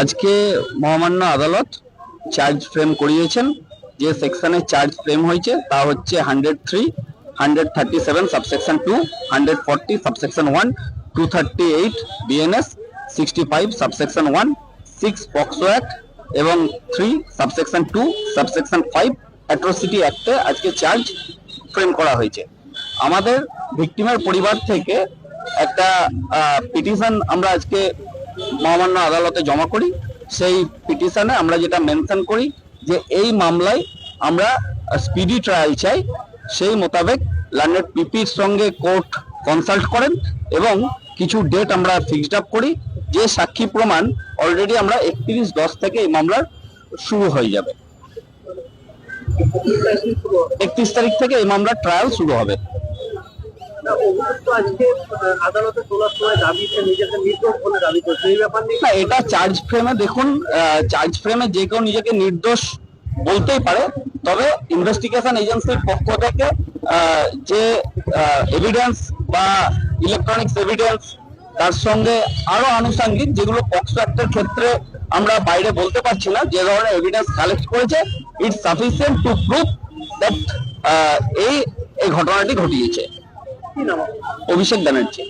আজকে মহামান্য আদালত চার্জ ফ্রেম করিয়েছেন, যে সেকশনে চার্জ ফ্রেম হয়েছে, তা হচ্ছে hundred three hundred thirty seven subsection two hundred forty subsection one two thirty eight BNS sixty five subsection one six POCSO act এবং three subsection two subsection five atrocity অ্যাক্টে আজকে charge frame করা হয়েছে। আমাদের ভিকটিমের পরিবার থেকে একটা পিটিশন আমরা আজকে মহামান্য আদালতে জমা করি। সেই পিটিশনে আমরা যেটা মেনশন করি যে এই মামলায় আমরা স্পিডি ট্রায়াল চাই। সেই মোতাবেক লার্নেড পিপির সঙ্গে কোর্ট কনসাল্ট করেন এবং কিছু ডেট আমরা ফিক্সড আপ করি। যে সাক্ষী প্রমাণ অলরেডি আমরা একত্রিশ দশ থেকে এই মামলার শুরু হয়ে যাবে। একত্রিশ তারিখ থেকে এই মামলার ট্রায়াল শুরু হবে। এটা চার্জ ফ্রেমে দেখুন চার্জ ফ্রেমে যে কেউ নিজেকে নির্দোষ বলতেই পারে, তবে ইনভেস্টিগেশন এজেন্সির পক্ষ থেকে যে এভিডেন্স বা ইলেকট্রনিক্স এভিডেন্স তার সঙ্গে আরও আনুষঙ্গিক যেগুলো পক্সো ক্ষেত্রে আমরা বাইরে বলতে পারছি না, যে ধরনের এভিডেন্স কালেক্ট করেছে it's sufficient to prove that এই এই ঘটনাটি ঘটিয়েছে। অভিষেক ব্যানার্জি।